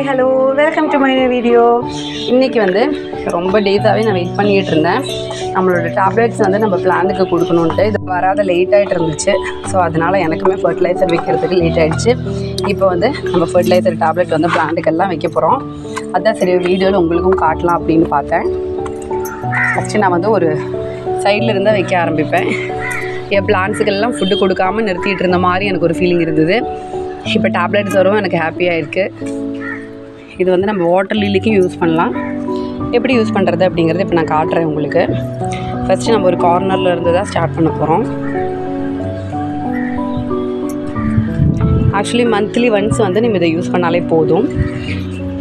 Hi hello welcome to my video இன்றைக்கி வந்து ரொம்ப டேஸாகவே நான் வெயிட் பண்ணிகிட்டு இருந்தேன். நம்மளோட டேப்லெட்ஸ் வந்து நம்ம பிளானுக்கு கொடுக்கணுன்ட்டு இது வராத லேட் ஆகிட்டு இருந்துச்சு. ஸோ அதனால் எனக்குமே ஃபர்டிலைசர் வைக்கிறதுக்கு லேட் ஆகிடுச்சு இப்போ வந்து நம்ம ஃபர்டிலைசர் டேப்லெட் வந்து பிளான்ட்டுக்கெல்லாம் வைக்க போகிறோம் அதான் சரி வீடியோவில் உங்களுக்கும் காட்டலாம் அப்படின்னு பார்த்தேன். ஃபஸ்ட்டு நான் வந்து ஒரு சைடில் இருந்தால் வைக்க ஆரம்பிப்பேன். என் பிளான்ஸுக்கெல்லாம் ஃபுட்டு கொடுக்காம நிறுத்திட்டு இருந்த மாதிரி எனக்கு ஒரு ஃபீலிங் இருந்தது. இப்போ டேப்லெட்ஸ் வரும் எனக்கு ஹாப்பியாக இருக்குது இது வந்து நம்ம வாட்டர் லில்லிக்கும் யூஸ் பண்ணலாம். எப்படி யூஸ் பண்ணுறது அப்படிங்கிறத இப்போ நான் காட்டுறேன் உங்களுக்கு. ஃபஸ்ட்டு நம்ம ஒரு கார்னரில் இருந்து தான் ஸ்டார்ட் பண்ண போகிறோம் ஆக்சுவலி மந்த்லி ஒன்ஸ் வந்து நம்ம இதை யூஸ் பண்ணாலே போதும்.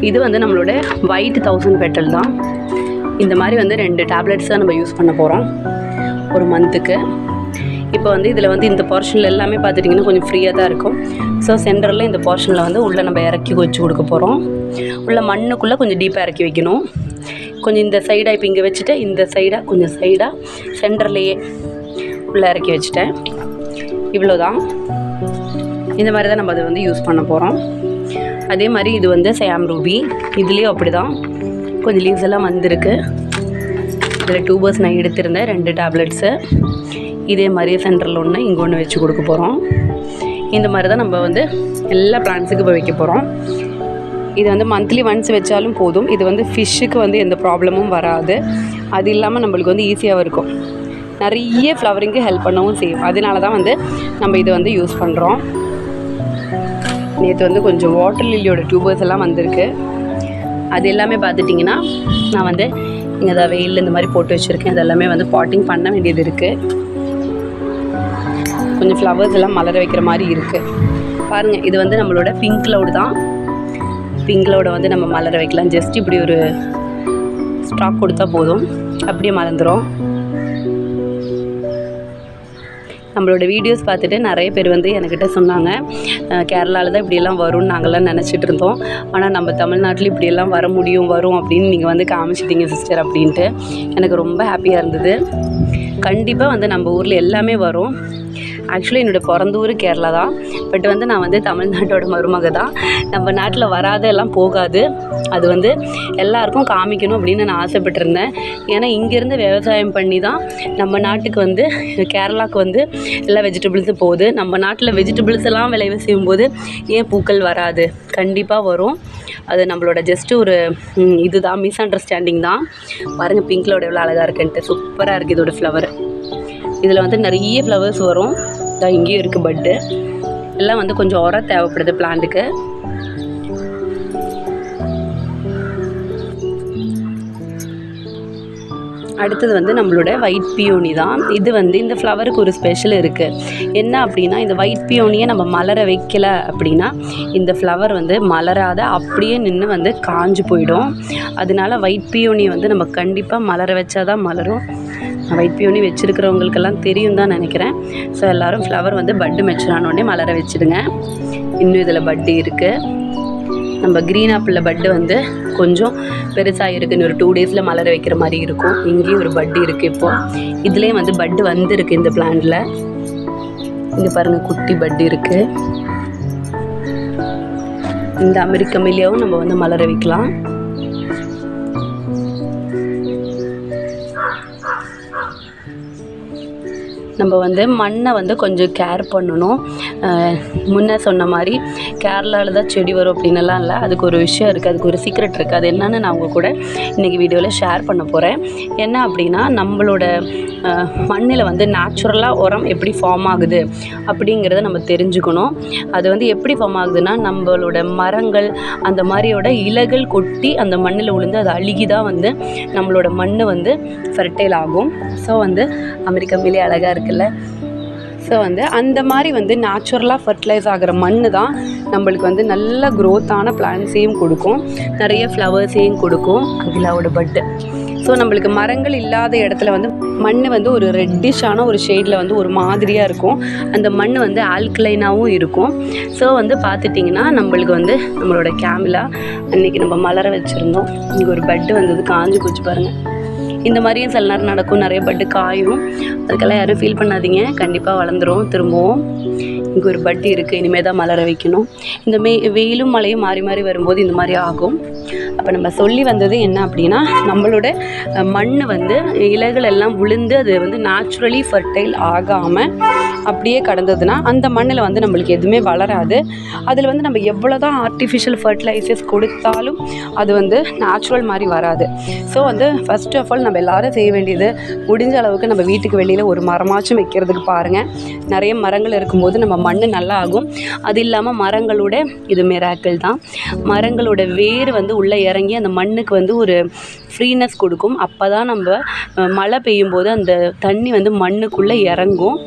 இது வந்து நம்மளோட ஒயிட் தௌசண்ட் பெட்டல் தான். இந்த மாதிரி வந்து ரெண்டு டேப்லெட்ஸ் தான் நம்ம யூஸ் பண்ண போகிறோம் ஒரு மந்த்துக்கு இப்போ வந்து இதில் வந்து இந்த போர்ஷனில் எல்லாமே பார்த்துட்டிங்கன்னா கொஞ்சம் ஃப்ரீயாக தான் இருக்கும். ஸோ சென்டரில் இந்த போர்ஷனில் வந்து உள்ளே நம்ம இறக்கி வச்சு கொடுக்க போகிறோம் உள்ள மண்ணுக்குள்ளே கொஞ்சம் டீப்பாக இறக்கி வைக்கணும். கொஞ்சம் இந்த சைடாக இப்போ இங்கே வச்சுட்டு இந்த சைடாக கொஞ்சம் சைடாக சென்டர்லேயே உள்ளே இறக்கி வச்சுட்டேன். இவ்வளோதான் இந்த மாதிரி தான் நம்ம அதை வந்து யூஸ் பண்ண போகிறோம் அதே மாதிரி இது வந்து சாம் ரூபி இதுலேயும் அப்படி தான் கொஞ்சம் லீவ்ஸ் எல்லாம் வந்திருக்கு. இதில் டூபர்ஸ் நான் எடுத்திருந்தேன். ரெண்டு டேப்லெட்ஸு இதே மாதிரியே சென்டரில் ஒன்று இங்கே ஒன்று வச்சு கொடுக்க போகிறோம் இந்த மாதிரி தான் நம்ம வந்து எல்லா பிளான்ஸுக்கும் இப்போ வைக்க போகிறோம் இது வந்து மந்த்லி ஒன்ஸ் வச்சாலும் போதும். இது வந்து ஃபிஷ்ஷுக்கு வந்து எந்த ப்ராப்ளமும் வராது. அது இல்லாமல் நம்மளுக்கு வந்து ஈஸியாகவும் இருக்கும். நிறைய ஃப்ளவரிங்க்கு ஹெல்ப் பண்ணவும் செய்யும். அதனால தான் வந்து நம்ம இதை வந்து யூஸ் பண்ணுறோம் நேற்று வந்து கொஞ்சம் வாட்டர் லில்லியோட டியூபர்ஸ் எல்லாம் வந்திருக்கு. அது எல்லாமே பார்த்துட்டிங்கன்னா நான் வந்து இங்கே தான் வெயில் இந்த மாதிரி போட்டு வச்சுருக்கேன். இதெல்லாமே வந்து பாட்டிங் பண்ண வேண்டியது இருக்குது கொஞ்சம் ஃப்ளவர்ஸ் எல்லாம் மலர வைக்கிற மாதிரி இருக்குது பாருங்கள் இது வந்து நம்மளோட பிங்க் க்ளவுடு தான். பிங்க் க்ளவுடை வந்து நம்ம மலர வைக்கலாம். ஜஸ்ட் இப்படி ஒரு ஸ்டாக் கொடுத்தா போதும். அப்படியே மலர்ந்துடும் நம்மளோட வீடியோஸ் பார்த்துட்டு நிறைய பேர் வந்து என்கிட்ட சொன்னாங்க கேரளாவில் தான் இப்படியெல்லாம் வரும்னு நாங்கள்லாம் நினச்சிட்டு இருந்தோம். ஆனால் நம்ம தமிழ்நாட்டில் இப்படியெல்லாம் வர முடியும் வரும் அப்படின்னு நீங்கள் வந்து காமிச்சிட்டிங்க சிஸ்டர் அப்படின்ட்டு. எனக்கு ரொம்ப ஹாப்பியாக இருந்தது. கண்டிப்பாக வந்து நம்ம ஊரில் எல்லாமே வரும். ஆக்சுவலி என்னோடய பிறந்த ஊர் கேரளா தான். பட் வந்து நான் வந்து தமிழ்நாட்டோட மருமக தான். நம்ம நாட்டில் வராத எல்லாம் போகாது. அது வந்து எல்லாருக்கும் காமிக்கணும் அப்படின்னு நான் ஆசைப்பட்டிருந்தேன். ஏன்னா இங்கேருந்து விவசாயம் பண்ணி தான் நம்ம நாட்டுக்கு வந்து கேரளாவுக்கு வந்து எல்லா வெஜிடபிள்ஸும் போகுது. நம்ம நாட்டில் வெஜிடபிள்ஸ் எல்லாம் விளைவு செய்யும்போது ஏன் பூக்கள் வராது? கண்டிப்பாக வரும். அது நம்மளோட ஜஸ்ட்டு ஒரு இதுதான் மிஸ் அண்டர்ஸ்டாண்டிங் தான் பாருங்கள் பிங்க்லோட எவ்வளோ அழகாக இருக்குன்ட்டு. சூப்பராக இருக்குது இதோட ஃப்ளவர் இதில் வந்து நிறைய ஃப்ளவர்ஸ் வரும். தான் இங்கேயும் இருக்குது பட்டு எல்லாம் வந்து கொஞ்சம் உரம் தேவைப்படுது பிளான்ட்டுக்கு அடுத்தது வந்து நம்மளோட ஒயிட் பியோனி தான். இது வந்து இந்த ஃப்ளவருக்கு ஒரு ஸ்பெஷல் இருக்குது என்ன அப்படின்னா இந்த ஒயிட் பியோனியை நம்ம மலர வைக்கல அப்படின்னா இந்த ஃப்ளவர் வந்து மலராத அப்படியே நின்று வந்து காஞ்சு போயிடும். அதனால ஒயிட் பியோனியை வந்து நம்ம கண்டிப்பாக மலர வச்சா தான் மலரும். ஒயிட் பியோனி வச்சுருக்கிறவங்களுக்கெல்லாம் தெரியும் தான் நினைக்கிறேன். ஸோ எல்லோரும் ஃப்ளவர் வந்து பட்டு மெச்சரானோடனே மலர வச்சுடுங்க. இன்னும் இதில் பட்டு இருக்குது நம்ம க்ரீன் ஆப்பிளில் பட்டு வந்து கொஞ்சம் பெருசாக இருக்குன்னு ஒரு டூ டேஸில் மலர வைக்கிற மாதிரி இருக்கும். இங்கேயும் ஒரு பட்டு இருக்குது இப்போது இதுலேயும் வந்து பட்டு வந்துருக்கு இந்த பிளான்ட்டில் இங்கே பாருங்கள் குட்டி பட்டு இருக்குது இந்த அமெரிக்க மில்லியாவும் நம்ம வந்து மலர வைக்கலாம். நம்ம வந்து மண்ணை வந்து கொஞ்சம் கேர் பண்ணணும். முன்னே சொன்ன மாதிரி கேரளாவில் தான் செடி வரும் அப்படின்னுலாம் இல்லை. அதுக்கு ஒரு விஷயம் இருக்குது அதுக்கு ஒரு சீக்ரெட் இருக்குது அது என்னன்னு நான் உங்கள் கூட இன்றைக்கி வீடியோவில் ஷேர் பண்ண போகிறேன் என்ன அப்படின்னா நம்மளோட மண்ணில் வந்து நேச்சுரலாக உரம் எப்படி ஃபார்ம் ஆகுது அப்படிங்கிறத நம்ம தெரிஞ்சுக்கணும். அது வந்து எப்படி ஃபார்ம் ஆகுதுன்னா நம்மளோட மரங்கள் அந்த மாதிரியோட இலைகள் கொட்டி அந்த மண்ணில் விழுந்து அது அழுகி தான் வந்து நம்மளோட மண் வந்து ஃபெர்டைல் ஆகும். ஸோ வந்து அமெரிக்கா மேலே அழகாக இருக்குல்ல? ஸோ வந்து அந்த மாதிரி வந்து நேச்சுரலாக ஃபர்டிலைஸ் ஆகிற மண் தான் நம்மளுக்கு வந்து நல்ல க்ரோத்தான பிளான்ஸையும் கொடுக்கும். நிறைய ஃப்ளவர்ஸையும் கொடுக்கும். அகிலாவோட பட்டு ஸோ நம்மளுக்கு மரங்கள் இல்லாத இடத்துல வந்து மண் வந்து ஒரு ரெட்டிஷான ஒரு ஷேடில் வந்து ஒரு மாதிரியாக இருக்கும். அந்த மண் வந்து ஆல்கலைனாகவும் இருக்கும். ஸோ வந்து பார்த்துட்டிங்கன்னா நம்மளுக்கு வந்து நம்மளோட கேமிலா அன்றைக்கி நம்ம மலர வச்சுருந்தோம். இங்கே ஒரு பட்டு வந்தது. காஞ்சி போச்சு பாருங்கள் இந்த மாதிரியும் சில நேரம் நடக்கும். நிறைய பட்டு காயும் அதுக்கெல்லாம் யாரும் ஃபீல் பண்ணாதீங்க. கண்டிப்பாக வளர்ந்துரும் திரும்பவும். இங்கே ஒரு பட்டு இருக்குது இனிமேல் தான் மலர வைக்கணும். இந்த மே வெயிலும் மழையும் மாறி மாறி வரும்போது இந்த மாதிரி ஆகும். அப்போ நம்ம சொல்லி வந்தது என்ன அப்படின்னா நம்மளோட மண் வந்து இலைகள் எல்லாம் விழுந்து அது வந்து நேச்சுரலி ஃபர்டைல் ஆகாமல் அப்படியே கடந்ததுன்னா அந்த மண்ணில் வந்து நம்மளுக்கு எதுவுமே வளராது. அதில் வந்து நம்ம எவ்வளோ தான் ஆர்டிஃபிஷியல் ஃபர்டிலைசர்ஸ் கொடுத்தாலும் அது வந்து நேச்சுரல் மாதிரி வராது. ஸோ வந்து ஃபர்ஸ்ட் ஆஃப் ஆல் நம்ம எல்லாரும் செய்ய வேண்டியது முடிஞ்ச அளவுக்கு நம்ம வீட்டுக்கு வெளியில் ஒரு மரமாச்சும் வைக்கிறதுக்கு பாருங்கள் நிறைய மரங்கள் இருக்கும்போது நம்ம மண் நல்லா ஆகும் அது இல்லாமல் மரங்களோட இது மிராக்கள் தான். மரங்களோட வேர் வந்து உள்ளே இறங்கி அந்த மண்ணுக்கு வந்து ஒரு ஃப்ரீனஸ் கொடுக்கும். அப்போ தான் நம்ம மழை பெய்யும் போது அந்த தண்ணி வந்து மண்ணுக்குள்ளே இறங்கும்.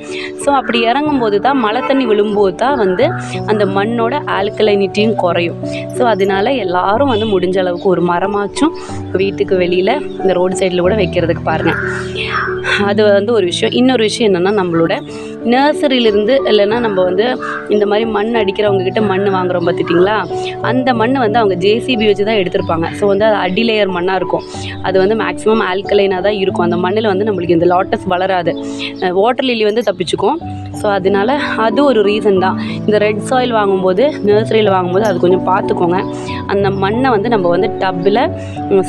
ஸோ அப்படி இறங்கும்போது தான் மழை தண்ணி விழும்போது தான் வந்து அந்த மண்ணோட ஆல்கலைனிட்டியும் குறையும். ஸோ அதனால எல்லாரும் வந்து முடிஞ்ச அளவுக்கு ஒரு மரமாச்சும் வீட்டுக்கு வெளியில் இந்த ரோடு சைடில் கூட வைக்கிறதுக்கு பாருங்கள் அது வந்து ஒரு விஷயம். இன்னொரு விஷயம் என்னென்னா நம்மளோட நர்சரியிலிருந்து இல்லைன்னா நம்ம வந்து இந்த மாதிரி மண் அடிக்கிறவங்கக்கிட்ட மண் வாங்குறோம் பார்த்துட்டிங்களா? அந்த மண் வந்து அவங்க ஜேசிபி வச்சு தான் எடுத்திருப்பாங்க. ஸோ வந்து அது அடிலேயர் மண்ணாக இருக்கும். அது வந்து மேக்ஸிமம் ஆல்கலைனாக தான் இருக்கும். அந்த மண்ணில் வந்து நம்மளுக்கு இந்த லாட்டஸ் வளராது. வாட்டர் லில்லி வந்து தப்பிச்சுக்கும். ஸோ அதனால அது ஒரு ரீசன் தான். இந்த ரெட் சாயில் வாங்கும்போது நர்சரியில் வாங்கும்போது அது கொஞ்சம் பார்த்துக்கோங்க. அந்த மண்ணை வந்து நம்ம வந்து டப்பில்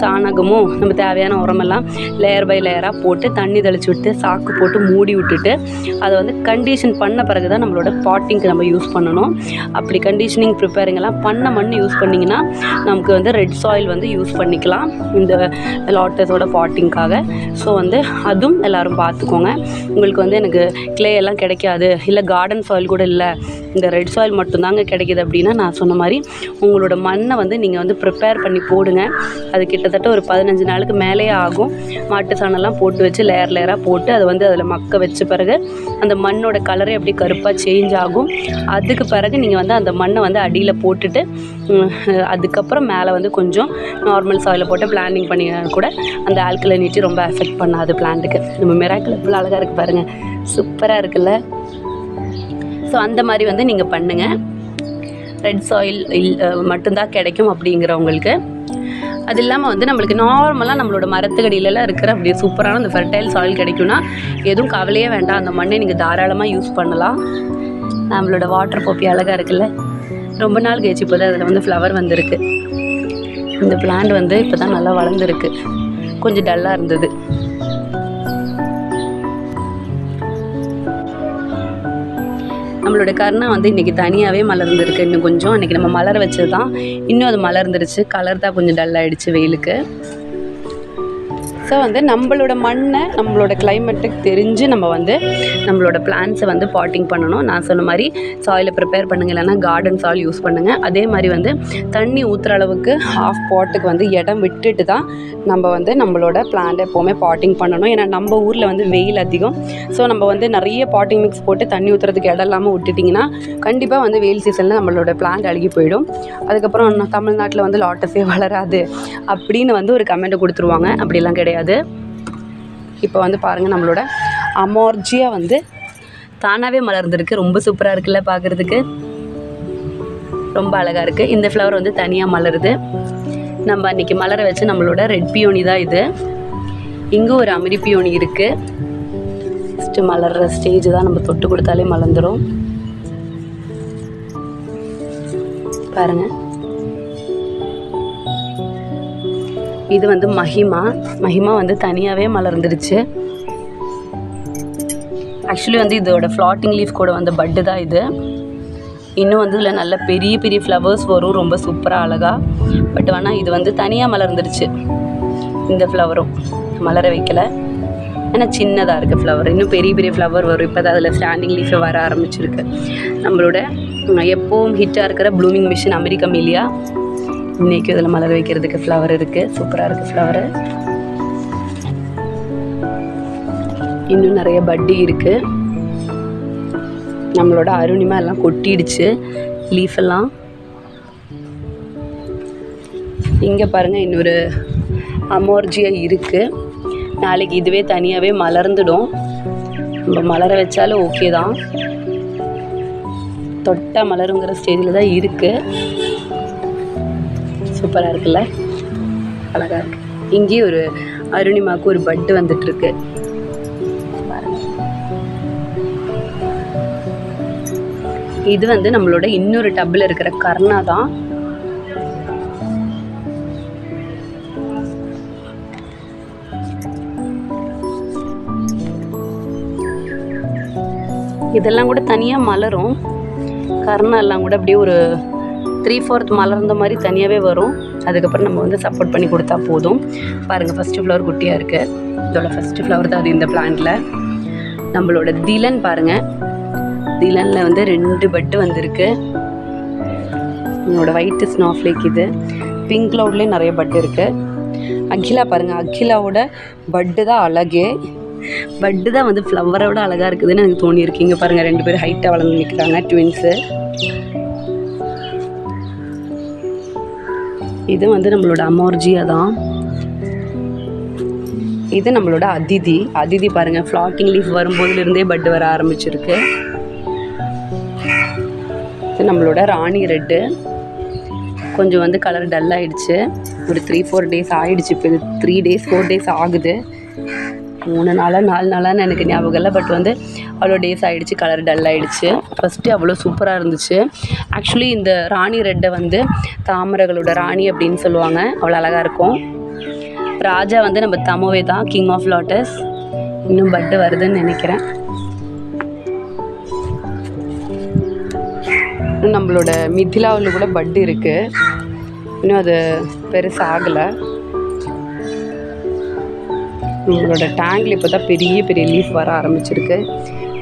சாணகமும் நம்ம தேவையான உரமெல்லாம் லேயர் பை லேயராக போட்டு தண்ணி தெளிச்சு விட்டு சாக்கு போட்டு மூடி விட்டுட்டு அதை வந்து கண்டிஷன் பண்ண பிறகு தான் நம்மளோட பாட்டிங்க்கு நம்ம யூஸ் பண்ணணும். அப்படி கண்டிஷனிங் ப்ரிப்பேரிங்கெல்லாம் பண்ண மண் யூஸ் பண்ணிங்கன்னா நமக்கு வந்து ரெட் சாயில் வந்து யூஸ் பண்ணிக்கலாம். இந்த லாட்டஸோட பாட்டிங்க்காக ஸோ வந்து அதுவும் எல்லோரும் பார்த்துக்கோங்க. உங்களுக்கு வந்து எனக்கு கிளே எல்லாம் கிடைக்காது. இல்லை கார்டன் சாயில் கூட இல்லை. இந்த ரெட் சாயில் மட்டும்தாங்க கிடைக்கிது அப்படின்னா நான் சொன்ன மாதிரி உங்களோட மண்ணை வந்து நீங்கள் வந்து ப்ரிப்பேர் பண்ணி போடுங்க. அது கிட்டத்தட்ட ஒரு பதினஞ்சு நாளுக்கு மேலேயே ஆகும். மாட்டு சாணம்லாம் போட்டு வச்சு லேயர் லேயராக போட்டு அதை வந்து அதில் மக்க வச்ச பிறகு அந்த மண்ணோட கலரே அப்படியே கருப்பாக சேஞ்ச் ஆகும். அதுக்கு பிறகு நீங்கள் வந்து அந்த மண்ணை வந்து அடியில் போட்டுட்டு அதுக்கப்புறம் மேலே வந்து கொஞ்சம் நார்மல் சாயில் போட்டு பிளானிங் பண்ணி கூட அந்த ஆல்கலினிட்டி ரொம்ப அஃபெக்ட் பண்ணாது பிளான்ட்டுக்கு நம்ம மிராக்கில் இவ்வளோ அழகாக இருக்குது பாருங்கள் சூப்பராக இருக்குல்ல? ஸோ அந்த மாதிரி வந்து நீங்கள் பண்ணுங்கள் ரெட் சாயில் இல் மட்டும்தான் கிடைக்கும் அப்படிங்கிறவங்களுக்கு. அது இல்லாமல் வந்து நம்மளுக்கு நார்மலாக நம்மளோட மரத்துக்கடியிலலாம் இருக்கிற அப்படியே சூப்பரான அந்த ஃபெர்டைல் சாயில் கிடைக்கும்னா எதுவும் கவலையே வேண்டாம். அந்த மண்ணை நீங்கள் தாராளமாக யூஸ் பண்ணலாம். நம்மளோட வாட்டர் போப்பி அழகாக இருக்குல்ல? ரொம்ப நாள் கழிச்சு போது அதில் வந்து ஃப்ளவர் வந்திருக்கு. இந்த பிளான்ட் வந்து இப்போ தான் நல்லா வளர்ந்துருக்கு. கொஞ்சம் டல்லாக இருந்தது. நம்மளோட கருணா வந்து இன்றைக்கி தனியாகவே மலர்ந்துருக்கு. இன்னும் கொஞ்சம் இன்றைக்கி நம்ம மலர வச்சது தான் இன்னும் அது மலர்ந்துருச்சு. கலர் தான் கொஞ்சம் டல் வெயிலுக்கு. ஸோ வந்து நம்மளோட மண்ணை நம்மளோட கிளைமேட்டுக்கு தெரிஞ்சு நம்ம வந்து நம்மளோட பிளான்ஸை வந்து பாட்டிங் பண்ணணும். நான் சொன்ன மாதிரி சாயிலை ப்ரிப்பேர் பண்ணுங்கள் இல்லைன்னா கார்டன் சாயில் யூஸ் பண்ணுங்கள் அதே மாதிரி வந்து தண்ணி ஊற்றுற அளவுக்கு ஹாஃப் பாட்டுக்கு வந்து இடம் விட்டுட்டு தான் நம்ம வந்து நம்மளோட பிளான்ட்டை எப்போவுமே பாட்டிங் பண்ணணும். ஏன்னா நம்ம ஊரில் வந்து வெயில் அதிகம். ஸோ நம்ம வந்து நிறைய பாட்டிங் மிக்ஸ் போட்டு தண்ணி ஊற்றுறதுக்கு இடம் இல்லாமல் விட்டுட்டிங்கன்னா கண்டிப்பாக வந்து வெயில் சீசனில் நம்மளோட பிளான்ட் அழுகி போயிடும். அதுக்கப்புறம் தமிழ்நாட்டில் வந்து லாட்டஸே வளராது அப்படின்னு வந்து ஒரு கமெண்ட்டை கொடுத்துருவாங்க. அப்படிலாம் கிடையாது. இப்போ வந்து பாருங்கள் நம்மளோட அமோர்ஜியாக வந்து தானாகவே மலர்ந்துருக்கு. ரொம்ப சூப்பராக இருக்குல்ல பார்க்குறதுக்கு ரொம்ப அழகாக இருக்குது இந்த ஃப்ளவர் வந்து தனியாக மலருது. நம்ம அன்றைக்கி மலர வச்சு நம்மளோட ரெட் பியோனி தான் இது. இங்கே ஒரு அமிரி பியோனி இருக்குது ஃபஸ்ட்டு மலர்ற ஸ்டேஜ் தான் நம்ம தொட்டு கொடுத்தாலே மலர்ந்துடும் பாருங்கள் இது வந்து மஹிமா மஹிமா வந்து தனியாகவே மலர்ந்துருச்சு. ஆக்சுவலி வந்து இதோட ஃப்ளாட்டிங் லீஃப் கூட வந்த பட்டு தான் இது. இன்னும் வந்து இதில் நல்ல பெரிய பெரிய ஃப்ளவர்ஸ் வரும். ரொம்ப சூப்பராக அழகாக பட் ஆனால் இது வந்து தனியாக மலர்ந்துருச்சு. இந்த ஃப்ளவரும் மலர வைக்கல. ஏன்னா சின்னதாக இருக்குது ஃப்ளவர் இன்னும் பெரிய பெரிய ஃப்ளவர் வரும். இப்போ தான் அதில் ஸ்டாண்டிங் லீஃபே வர ஆரம்பிச்சிருக்கு. நம்மளோட எப்போவும் ஹிட்டாக இருக்கிற ப்ளூமிங் மிஷின் அமெரிக்கா மில்லியா இன்னைக்கு இதில் மலர் வைக்கிறதுக்கு ஃப்ளவர் இருக்குது சூப்பராக இருக்குது ஃப்ளவரு இன்னும் நிறைய பட்டி இருக்குது நம்மளோட அருணிமா எல்லாம் கொட்டிடுச்சு. லீஃப் எல்லாம். இங்கே பாருங்கள் இன்னொரு அமோர்ஜியா இருக்குது நாளைக்கு இதுவே தனியாகவே மலர்ந்துடும். நம்ம மலர வச்சாலும் ஓகே தான். தொட்டா மலருங்கிற ஸ்டேஜில் தான் இருக்குது சூப்பராக இருக்குல்ல? அழகாக இருக்கு. இங்கேயும் ஒரு அருணிமாவுக்கு ஒரு பட்டு வந்துட்டுருக்கு. இது வந்து நம்மளோட இன்னொரு டப்பில் இருக்கிற கர்ணா தான். இதெல்லாம் கூட தனியாக மலரும். கர்ணா எல்லாம் கூட அப்படியே ஒரு த்ரீ ஃபோர்த் மலர்ந்த மாதிரி தனியாகவே வரும். அதுக்கப்புறம் நம்ம வந்து சப்போர்ட் பண்ணி கொடுத்தா போதும். பாருங்கள் ஃபஸ்ட்டு ஃப்ளவர் குட்டியாக இருக்குது இதோட ஃபஸ்ட்டு ஃப்ளவர் தான் அது இந்த பிளான்ட்டில் நம்மளோட திலன் பாருங்கள் திலனில் வந்து ரெண்டு பட்டு வந்திருக்கு. என்னோட ஒயிட் ஸ்னோஃப்ளேக் இது. பிங்க் க்ளவுட்லேயும் நிறைய பட்டு இருக்குது அகிலா பாருங்கள் அகிலாவோட பட்டு தான் அழகே. பட்டு தான் வந்து ஃப்ளவரோட அழகாக இருக்குதுன்னு எனக்கு தோணியிருக்கு. இங்கே பாருங்கள் ரெண்டு பேரும் ஹைட்டாக வளர்ந்து நிற்கிறாங்க ட்வின்ஸு இது வந்து நம்மளோட அமோர்ஜியா தான். இது நம்மளோட அதிதி. அதிதி பாருங்க ஃப்ளாட்டிங் லீஃப் வரும்போதுலேருந்தே பட் வர ஆரம்பிச்சிருக்கு. இது நம்மளோட ராணி ரெட்டு கொஞ்சம் வந்து கலர் டல் ஆயிடுச்சு. ஒரு த்ரீ ஃபோர் டேஸ் ஆயிடுச்சு. இப்போ இது த்ரீ டேஸ் ஃபோர் டேஸ் ஆகுது. மூணு நாளாக நாலு நாளான்னு எனக்கு ஞாபகம் இல்லை. பட் வந்து அவ்வளோ டேஸ் ஆகிடுச்சு கலர் டல் ஆகிடுச்சு ஃபஸ்ட்டு அவ்வளோ சூப்பராக இருந்துச்சு. ஆக்சுவலி இந்த ராணி ரெட்டை வந்து தாமரைகளோட ராணி அப்படின்னு சொல்லுவாங்க. அவ்வளோ அழகாக இருக்கும். ராஜா வந்து நம்ம தமோவே தான் கிங் ஆஃப் லாட்டஸ் இன்னும் பட்டு வருதுன்னு நினைக்கிறேன். இன்னும் நம்மளோட மிதிலாவில் கூட பட்டு இருக்குது இன்னும் அது பெருசாகலை நம்மளோட டேங்கில் இப்போ தான் பெரிய பெரிய லீஃப் வர ஆரம்பிச்சிருக்கு.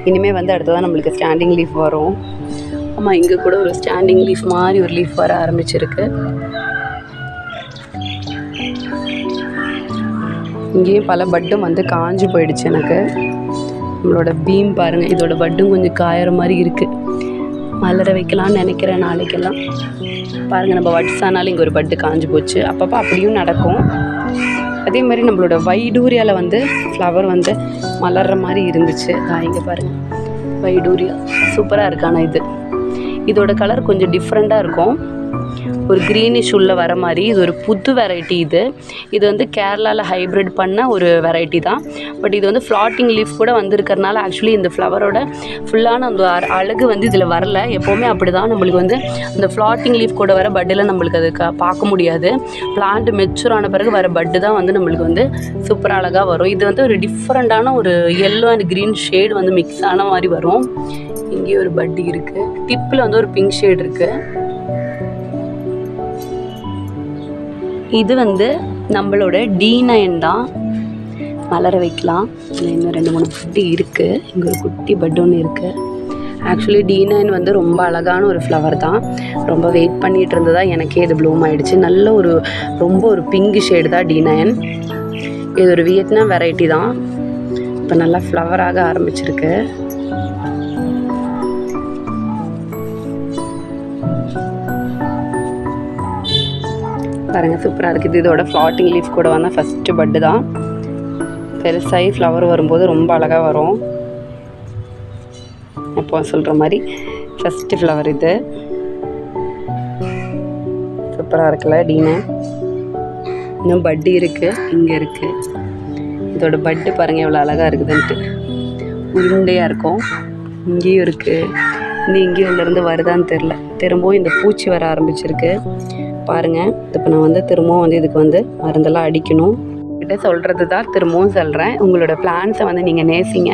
இனிமேல் வந்து அடுத்ததான் நம்மளுக்கு ஸ்டாண்டிங் லீஃப் வரும். ஆமாம் இங்கே கூட ஒரு ஸ்டாண்டிங் லீஃப் மாதிரி ஒரு லீஃப் வர ஆரம்பிச்சிருக்கு. இங்கேயும் பல பட்டும் வந்து காஞ்சு போயிடுச்சு எனக்கு. நம்மளோட பீம் பாருங்கள் இதோட பட்டும் கொஞ்சம் காயற மாதிரி இருக்குது மலர வைக்கலாம்னு நினைக்கிறேன் நாளைக்கெல்லாம். பாருங்கள் நம்ம வட்ஸானாலும் இங்கே ஒரு பட்டு காஞ்சு போச்சு. அப்பப்போ அப்படியும் நடக்கும். அதே மாதிரி நம்மளோட வைடூரியாவில் வந்து ஃப்ளவர் வந்து மலர்ற மாதிரி இருந்துச்சு. நான் இங்கே பாருங்கள் வைடூரியா. சூப்பராக இருக்கு ஆனால் இது. இதோட கலர் கொஞ்சம் டிஃப்ரெண்ட்டாக இருக்கும். ஒரு க்ரீனிஷ் உள்ள வர மாதிரி. இது ஒரு புது வெரைட்டி இது. இது வந்து கேரளாவில் ஹைப்ரிட் பண்ண ஒரு வெரைட்டி தான். பட் இது வந்து ஃப்ளாட்டிங் லீஃப் கூட வந்திருக்கறனால ஆக்சுவலி இந்த ஃப்ளவரோட ஃபுல்லான அந்த அழகு வந்து இதில் வரல. எப்போவுமே அப்படி தான் நம்மளுக்கு வந்து அந்த ஃப்ளாட்டிங் லீஃப் கூட வர பட்டில் நம்மளுக்கு அது பார்க்க முடியாது. பிளான்ட் மெச்சூர் ஆன பிறகு வர பட்டு தான் வந்து நம்மளுக்கு வந்து சூப்பர் அழகாக வரும். இது வந்து ஒரு டிஃப்ரெண்ட்டான ஒரு எல்லோ அண்ட் க்ரீன் ஷேடு வந்து மிக்ஸ் ஆன மாதிரி வரும். இங்கேயே ஒரு பட்டு இருக்குது டிப்பில் வந்து ஒரு பிங்க் ஷேட் இருக்குது இது வந்து நம்மளோட டி நைன் தான். மலர வைக்கலாம். இதில் இன்னும் ரெண்டு மூணு குட்டி இருக்குது இங்கே ஒரு குட்டி பட் ஒன்று இருக்குது ஆக்சுவலி டி நைன் வந்து ரொம்ப அழகான ஒரு ஃப்ளவர் தான். ரொம்ப வெயிட் பண்ணிகிட்டு இருந்ததா எனக்கே இது ப்ளூம் ஆகிடுச்சு நல்ல ஒரு ரொம்ப ஒரு பிங்க் ஷேடு தான் டி நைன் இது ஒரு வியட்நாம் வெரைட்டி தான். இப்போ நல்லா ஃப்ளவராக ஆரம்பிச்சிருக்கு. பாருங்கள் சூப்பராக இருக்குது இதோட ஃப்ளாட்டிங் லீஃப் கூட வந்தால் ஃபஸ்ட்டு பட்டு தான். பெருசாகி ஃப்ளவர் வரும்போது ரொம்ப அழகாக வரும். இப்போ சொல்கிற மாதிரி ஃபஸ்ட்டு ஃப்ளவர் இது. சூப்பராக இருக்குல்ல டீனு? இன்னும் பட்டு இருக்குது இங்கே இருக்குது இதோட பட்டு பாருங்கள் எவ்வளோ அழகாக இருக்குதுன்ட்டு. உருண்டையாக இருக்கும். இங்கேயும் இருக்குது இன்னும் இங்கேயும் உள்ளேருந்து வருதான்னு தெரில திரும்பவும் இந்த பூச்சி வர ஆரம்பிச்சிருக்கு. பாருங்கள் இப்போ நான் வந்து திரும்பவும் வந்து இதுக்கு வந்து மருந்தெல்லாம் அடிக்கணும். கிட்ட சொல்கிறது தான் திரும்பவும் சொல்கிறேன் உங்களோட பிளான்ஸை வந்து நீங்கள் நேசிங்க.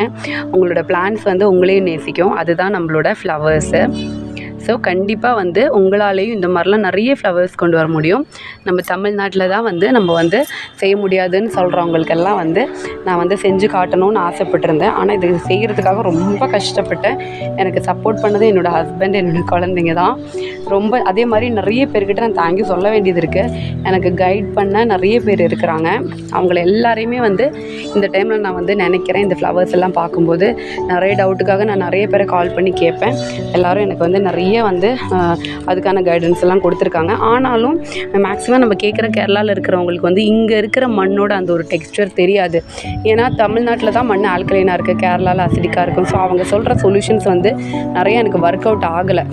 உங்களோட பிளான்ஸ் வந்து உங்களையும் நேசிக்கும். அதுதான் நம்மளோட ஃப்ளவர்ஸு ஸோ கண்டிப்பாக வந்து உங்களாலேயும் இந்த மாதிரிலாம் நிறைய ஃப்ளவர்ஸ் கொண்டு வர முடியும். நம்ம தமிழ்நாட்டில் தான் வந்து நம்ம வந்து செய்ய முடியாதுன்னு சொல்கிறவங்களுக்கெல்லாம் வந்து நான் வந்து செஞ்சு காட்டணும்னு ஆசைப்பட்டிருந்தேன். ஆனால் இது செய்கிறதுக்காக ரொம்ப கஷ்டப்பட்டேன். எனக்கு சப்போர்ட் பண்ணது என்னோடய ஹஸ்பண்ட் என்னோட குழந்தைங்க தான். ரொம்ப அதே மாதிரி நிறைய பேர்கிட்ட நான் தேங்க்யூ சொல்ல வேண்டியது இருக்குது எனக்கு கைட் பண்ண நிறைய பேர் இருக்கிறாங்க. அவங்கள எல்லாரையுமே வந்து இந்த டைமில் நான் வந்து நினைக்கிறேன் இந்த ஃப்ளவர்ஸ் எல்லாம் பார்க்கும்போது நிறைய டவுட்டுக்காக நான் நிறைய பேரை கால் பண்ணி கேட்பேன். எல்லாரும் எனக்கு வந்து நிறைய நிறைய வந்து அதுக்கான கைடன்ஸ் எல்லாம் கொடுத்துருக்காங்க. ஆனாலும் மேக்ஸிமம் நம்ம கேட்குற கேரளாவில் இருக்கிறவங்களுக்கு வந்து இங்கே இருக்கிற மண்ணோட அந்த ஒரு டெக்ஸ்டர் தெரியாது. ஏன்னா தமிழ்நாட்டில் தான் மண் ஆல்கலைனாக இருக்குது கேரளாவில் அசிடிக்காக இருக்கும். ஸோ அவங்க சொல்கிற சொல்யூஷன்ஸ் வந்து நிறைய எனக்கு ஒர்க் அவுட் ஆகலை.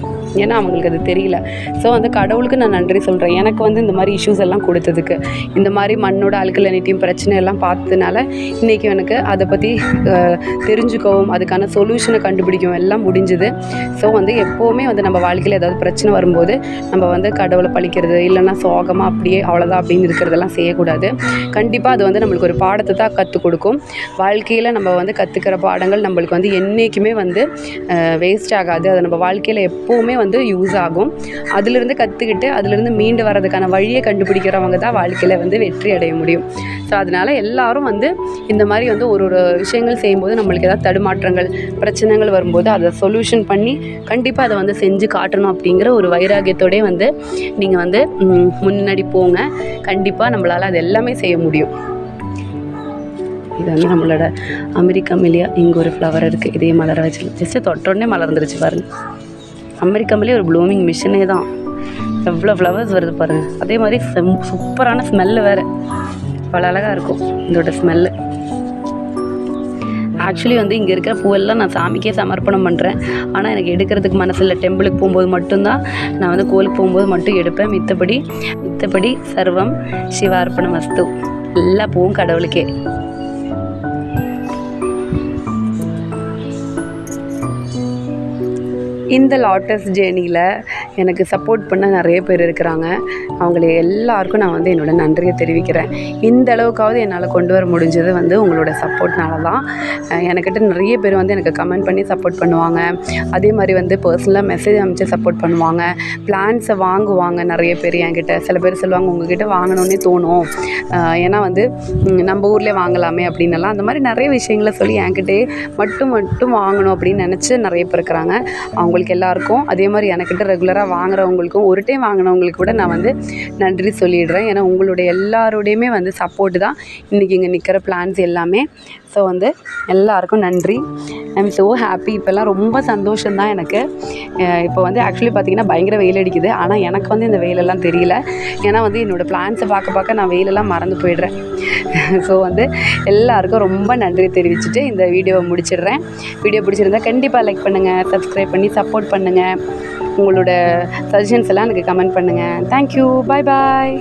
ஏன்னா அவங்களுக்கு அது தெரியல. ஸோ வந்து கடவுளுக்கு நான் நன்றி சொல்கிறேன் எனக்கு வந்து இந்த மாதிரி இஷ்யூஸ் எல்லாம் கொடுத்ததுக்கு. இந்த மாதிரி மண்ணோட அல்கலனிட்டியும் பிரச்சனை எல்லாம் பார்த்ததுனால இன்றைக்கி எனக்கு அதை பற்றி தெரிஞ்சுக்கவும் அதுக்கான சொல்யூஷனை கண்டுபிடிக்கவும் எல்லாம் முடிஞ்சுது. ஸோ வந்து எப்போவுமே வந்து நம்ம வாழ்க்கையில் ஏதாவது பிரச்சனை வரும்போது நம்ம வந்து கடவுளை பழிக்கிறது இல்லைன்னா சோகமாக அப்படியே அவ்வளோதான் அப்படின்னு இருக்கிறதெல்லாம் செய்யக்கூடாது. கண்டிப்பாக அது வந்து நம்மளுக்கு ஒரு பாடத்தை தான் கற்றுக் கொடுக்கும். வாழ்க்கையில் நம்ம வந்து கற்றுக்கிற பாடங்கள் நம்மளுக்கு வந்து என்றைக்குமே வந்து வேஸ்ட் ஆகாது. அது நம்ம வாழ்க்கையில் எப்போவுமே வந்து யூஸ் ஆகும். அதிலிருந்து கற்றுக்கிட்டு அதிலிருந்து மீண்டு வர்றதுக்கான வழியை கண்டுபிடிக்கிறவங்க தான் வாழ்க்கையில் வந்து வெற்றி அடைய முடியும். ஸோ அதனால் எல்லாரும் வந்து இந்த மாதிரி வந்து ஒரு ஒரு விஷயங்கள் செய்யும்போது நம்மளுக்கு ஏதாவது தடுமாற்றங்கள் பிரச்சனைகள் வரும்போது அதை சொல்யூஷன் பண்ணி கண்டிப்பாக அதை வந்து செஞ்சு செஞ்சு காட்டணும் அப்படிங்கிற ஒரு வைராகியத்தோடய வந்து நீங்கள் வந்து முன்னாடி போங்க. கண்டிப்பாக நம்மளால் அது எல்லாமே செய்ய முடியும். இது வந்து நம்மளோட அமெரிக்கா மெலியா இங்கே ஒரு ஃப்ளவர் இருக்குது இதே மலர வச்சு ஜஸ்ட்டு தொட்டோடனே மலர்ந்துருச்சு பாருங்க. அமெரிக்கா மெலியா ஒரு ப்ளூமிங் மிஷினே தான். எவ்வளோ ஃப்ளவர்ஸ் வருது பாருங்கள் அதே மாதிரி செம் சூப்பரான ஸ்மெல்லு வேறு. அவ்வளோ அழகாக இருக்கும். இதோட ஸ்மெல்லு ஆக்சுவலி வந்து இங்கே இருக்கிற பூவெல்லாம் நான் சாமிக்கே சமர்ப்பணம் பண்ணுறேன் ஆனால் எனக்கு எடுக்கிறதுக்கு மனசில் டெம்பிளுக்கு போகும்போது மட்டும்தான் நான் வந்து கோயிலுக்கு போகும்போது மட்டும் எடுப்பேன். மித்தபடி மித்தபடி சர்வம் சிவார்ப்பணம் வஸ்து. எல்லா பூவும் கடவுளுக்கே. இந்த லாட்டஸ் ஜேர்னியில் எனக்கு சப்போர்ட் பண்ண நிறைய பேர் இருக்கிறாங்க. அவங்கள எல்லாருக்கும் நான் வந்து என்னோட நன்றியை தெரிவிக்கிறேன். இந்த அளவுக்காவது என்னால் கொண்டு வர முடிஞ்சது வந்து உங்களோட சப்போர்ட்னால தான். எனக்கிட்ட நிறைய பேர் வந்து எனக்கு கமெண்ட் பண்ணி சப்போர்ட் பண்ணுவாங்க. அதே மாதிரி வந்து பர்சனலாக மெசேஜ் அனுப்பிச்சு சப்போர்ட் பண்ணுவாங்க. பிளான்ஸை வாங்குவாங்க நிறைய பேர் என்கிட்ட. சில பேர் சொல்லுவாங்க உங்ககிட்ட வாங்கணுன்னே தோணும். ஏன்னா வந்து நம்ம ஊர்லேயே வாங்கலாமே அப்படின்னலாம். அந்த மாதிரி நிறைய விஷயங்களை சொல்லி என்கிட்டே மட்டும் மட்டும் வாங்கணும் அப்படின்னு நினச்சி நிறைய பேர் இருக்கிறாங்க. அவங்களுக்கு எல்லாருக்கும் அதே மாதிரி எனக்கிட்ட ரெகுலராக வாங்குறவங்களுக்கும் ஒரு டைம் வாங்கினவங்களுக்கு கூட நான் வந்து நன்றி சொல்லிடுறேன். ஏன்னா உங்களுடைய எல்லாரோடையுமே வந்து சப்போர்ட் தான் இன்றைக்கி இங்கே நிற்கிற பிளான்ஸ் எல்லாமே. ஸோ வந்து எல்லாருக்கும் நன்றி. ஐ எம் ஸோ ஹாப்பி இப்போல்லாம் ரொம்ப சந்தோஷம்தான் எனக்கு. இப்போ வந்து ஆக்சுவலி பார்த்திங்கன்னா பயங்கர வெயில் அடிக்குது. ஆனால் எனக்கு வந்து இந்த வெயிலெல்லாம் தெரியல. ஏன்னா வந்து என்னோடய பிளான்ஸை பார்க்க பார்க்க நான் வெயிலெல்லாம் மறந்து போயிடுறேன். ஸோ வந்து எல்லாருக்கும் ரொம்ப நன்றி தெரிவிச்சுட்டு இந்த வீடியோவை முடிச்சிடுறேன். வீடியோ பிடிச்சிருந்தா கண்டிப்பாக லைக் பண்ணுங்கள் சப்ஸ்கிரைப் பண்ணி சப்போர்ட் பண்ணுங்கள் உங்களோட சஜஷன்ஸ் எல்லாம் எனக்கு கமெண்ட் பண்ணுங்கள் தேங்க்யூ பாய் பாய்